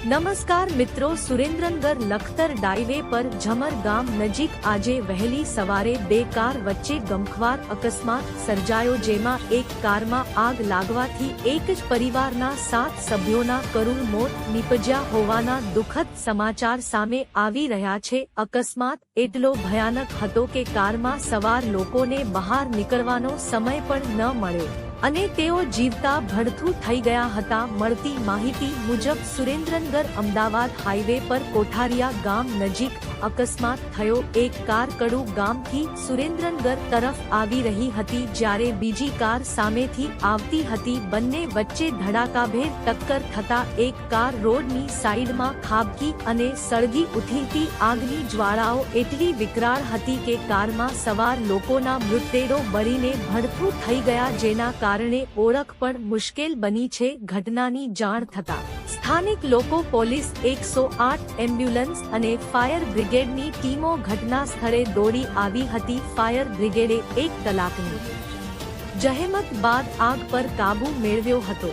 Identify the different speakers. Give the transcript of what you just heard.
Speaker 1: નમસ્કાર મિત્રો, સુરેન્દ્રનગર લખતર ડાઈવે પર ઝમર ગામ નજીક આજે વહેલી સવારે બે કાર વચ્ચે ગમખ્વાર અકસ્માત સર્જાયો જેમાં એક કારમાં આગ લાગવાથી એક જ પરિવારના સાત સભ્યોના કરુણ મોત નીપજ્યા હોવાના દુઃખદ સમાચાર સામે આવી રહ્યા છે. અકસ્માત એટલો ભયાનક હતો કે કારમાં સવાર લોકોને બહાર નીકળવાનો સમય પણ ન મળ્યો. અને તેઓ જીવતા ભડથું થઈ ગયા હતા. મળતી માહિતી મુજબ સુરેન્દ્રનગર અમદાવાદ હાઈવે પર કોઠારિયા ગામ નજીક અકસ્માત થયો. એક કાર કડુ ગામથી સુરેન્દ્રનગર તરફ આવી રહી હતી, જ્યારે બીજી કાર સામેથી આવતી હતી. બંને વચ્ચે ધડાકાભેર ટક્કર થતા એક કાર રોડની સાઈડમાં ખાબકી અને સળગી ઉઠીતી આગની જ્વાળાઓ એટલી વિકરાળ હતી કે કારમાં સવાર લોકોના મૃતદેહો બળીને ભડથું થઈ ગયા જેના કારણે ઓળખ પણ મુશ્કેલ બની છે ઘટનાની જાણ થતા. સ્થાનિક લોકો, પોલીસ, એકસો આઠ એમ્બ્યુલન્સ અને ફાયર બ્રિગેડની ટીમો ઘટના સ્થળે દોડી આવી હતી ફાયર બ્રિગેડે એક કલાકની જહેમત બાદ આગ પર કાબુ મેળવ્યો હતો.